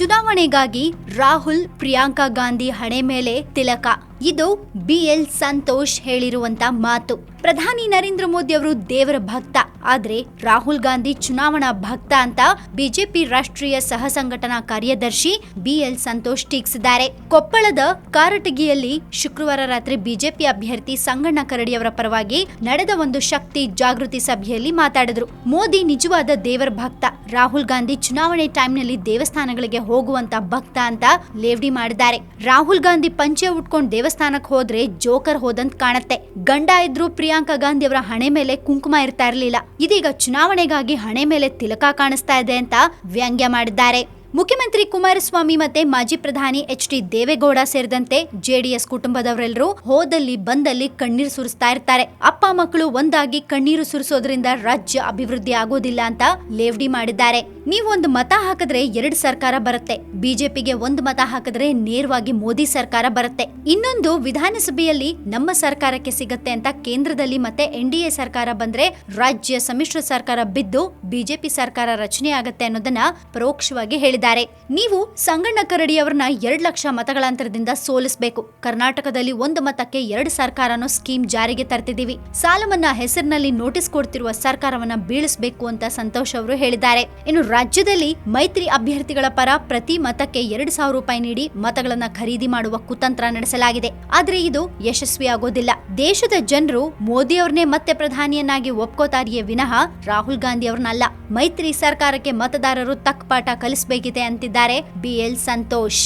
ಚುನಾವಣೆಗಾಗಿ ರಾಹುಲ್ ಪ್ರಿಯಾಂಕಾ ಗಾಂಧಿ ಹಣೆ ಮೇಲೆ ತಿಲಕ. ಇದು ಬಿಎಲ್ ಸಂತೋಷ್ ಹೇಳಿರುವಂತ ಮಾತು. ಪ್ರಧಾನಿ ನರೇಂದ್ರ ಮೋದಿ ಅವರು ದೇವರ ಭಕ್ತ, ಆದ್ರೆ ರಾಹುಲ್ ಗಾಂಧಿ ಚುನಾವಣಾ ಭಕ್ತ ಅಂತ ಬಿಜೆಪಿ ರಾಷ್ಟ್ರೀಯ ಸಹ ಸಂಘಟನಾ ಕಾರ್ಯದರ್ಶಿ ಬಿಎಲ್ ಸಂತೋಷ್ ಟೀಕಿಸಿದ್ದಾರೆ. ಕೊಪ್ಪಳದ ಕಾರಟಗಿಯಲ್ಲಿ ಶುಕ್ರವಾರ ರಾತ್ರಿ ಬಿಜೆಪಿ ಅಭ್ಯರ್ಥಿ ಸಂಗಣ್ಣ ಕರಡಿಯವರ ಪರವಾಗಿ ನಡೆದ ಒಂದು ಶಕ್ತಿ ಜಾಗೃತಿ ಸಭೆಯಲ್ಲಿ ಮಾತಾಡಿದ್ರು. ಮೋದಿ ನಿಜವಾದ ದೇವರ ಭಕ್ತ, ರಾಹುಲ್ ಗಾಂಧಿ ಚುನಾವಣೆ ಟೈಮ್ನಲ್ಲಿ ದೇವಸ್ಥಾನಗಳಿಗೆ ಹೋಗುವಂತ ಭಕ್ತ ಅಂತ ಲೇವಡಿ ಮಾಡಿದ್ದಾರೆ. ರಾಹುಲ್ ಗಾಂಧಿ ಪಂಚೆ ಉಟ್ಕೊಂಡು ದೇವಸ್ಥಾನಕ್ಕೆ ಹೋದ್ರೆ ಜೋಕರ್ ಹೋದಂತ ಕಾಣತ್ತೆ. ಗಂಡ ಇದ್ರು ಪ್ರಿಯಾಂಕಾ ಗಾಂಧಿ ಅವರ ಹಣೆ ಮೇಲೆ ಕುಂಕುಮ ಇರ್ತಾ ಇರಲಿಲ್ಲ. ಇದೀಗ ಚುನಾವಣೆಗಾಗಿ ಹಣೆ ಮೇಲೆ ತಿಲಕ ಕಾಣಿಸ್ತಾ ಇದೆ ಅಂತ ವ್ಯಂಗ್ಯ ಮಾಡಿದ್ದಾರೆ. ಮುಖ್ಯಮಂತ್ರಿ ಕುಮಾರಸ್ವಾಮಿ ಮತ್ತೆ ಮಾಜಿ ಪ್ರಧಾನಿ ಎಚ್ ಡಿ ದೇವೇಗೌಡ ಸೇರಿದಂತೆ ಜೆಡಿಎಸ್ ಕುಟುಂಬದವರೆಲ್ಲರೂ ಹೋದಲ್ಲಿ ಬಂದಲ್ಲಿ ಕಣ್ಣೀರು ಸುರಿಸ್ತಾ ಇರ್ತಾರೆ. ಅಪ್ಪ ಮಕ್ಕಳು ಒಂದಾಗಿ ಕಣ್ಣೀರು ಸುರಿಸೋದ್ರಿಂದ ರಾಜ್ಯ ಅಭಿವೃದ್ಧಿ ಆಗೋದಿಲ್ಲ ಅಂತ ಲೇವಡಿ ಮಾಡಿದ್ದಾರೆ. ನೀವು ಒಂದು ಮತ ಹಾಕಿದ್ರೆ ಎರಡು ಸರ್ಕಾರ ಬರುತ್ತೆ. ಬಿಜೆಪಿಗೆ ಒಂದು ಮತ ಹಾಕಿದ್ರೆ ನೇರವಾಗಿ ಮೋದಿ ಸರ್ಕಾರ ಬರುತ್ತೆ. ಇನ್ನೊಂದು ವಿಧಾನಸಭೆಯಲ್ಲಿ ನಮ್ಮ ಸರ್ಕಾರಕ್ಕೆ ಸಿಗತ್ತೆ ಅಂತ ಕೇಂದ್ರದಲ್ಲಿ ಮತ್ತೆ ಎನ್ ಡಿ ಸರ್ಕಾರ ಬಂದ್ರೆ ರಾಜ್ಯ ಸಮ್ಮಿಶ್ರ ಸರ್ಕಾರ ಬಿದ್ದು ಬಿಜೆಪಿ ಸರ್ಕಾರ ರಚನೆ ಆಗತ್ತೆ ಅನ್ನೋದನ್ನ ಪರೋಕ್ಷವಾಗಿ ಹೇಳಿದ್ದಾರೆ. ನೀವು ಸಂಗಣ್ಣ ಕರಡಿ ಅವರನ್ನ ಎರಡ್ ಲಕ್ಷ ಮತಗಳ ಅಂತರದಿಂದ ಸೋಲಿಸಬೇಕು. ಕರ್ನಾಟಕದಲ್ಲಿ ಒಂದು ಮತಕ್ಕೆ ಎರಡು ಸರ್ಕಾರ ಅನ್ನೋ ಸ್ಕೀಮ್ ಜಾರಿಗೆ ತರ್ತಿದೀವಿ ಸಾಲ ಮನ್ನಾ ಹೆಸರಿನಲ್ಲಿ ನೋಟಿಸ್ ಕೊಡ್ತಿರುವ ಸರ್ಕಾರವನ್ನ ಬೀಳಿಸಬೇಕು ಅಂತ ಸಂತೋಷ್ ಅವರು ಹೇಳಿದ್ದಾರೆ. ಇನ್ನು ರಾಜ್ಯದಲ್ಲಿ ಮೈತ್ರಿ ಅಭ್ಯರ್ಥಿಗಳ ಪರ ಪ್ರತಿ ಮತಕ್ಕೆ ಎರಡು ಸಾವಿರ ರೂಪಾಯಿ ನೀಡಿ ಮತಗಳನ್ನು ಖರೀದಿ ಮಾಡುವ ಕುತಂತ್ರ ನಡೆಸಲಾಗಿದೆ. ಆದರೆ ಇದು ಯಶಸ್ವಿಯಾಗೋದಿಲ್ಲ. ದೇಶದ ಜನರು ಮೋದಿ ಅವ್ರನ್ನೇ ಮತ್ತೆ ಪ್ರಧಾನಿಯನ್ನಾಗಿ ಒಪ್ಕೋತಾರಿಯೇ ವಿನಃ ರಾಹುಲ್ ಗಾಂಧಿ ಅವ್ರನ್ನಲ್ಲ. ಮೈತ್ರಿ ಸರ್ಕಾರಕ್ಕೆ ಮತದಾರರು ತಕ್ಕ ಪಾಠ ಕಲಿಸಬೇಕಿದೆ ಅಂತಿದ್ದಾರೆ ಬಿಎಲ್ ಸಂತೋಷ್.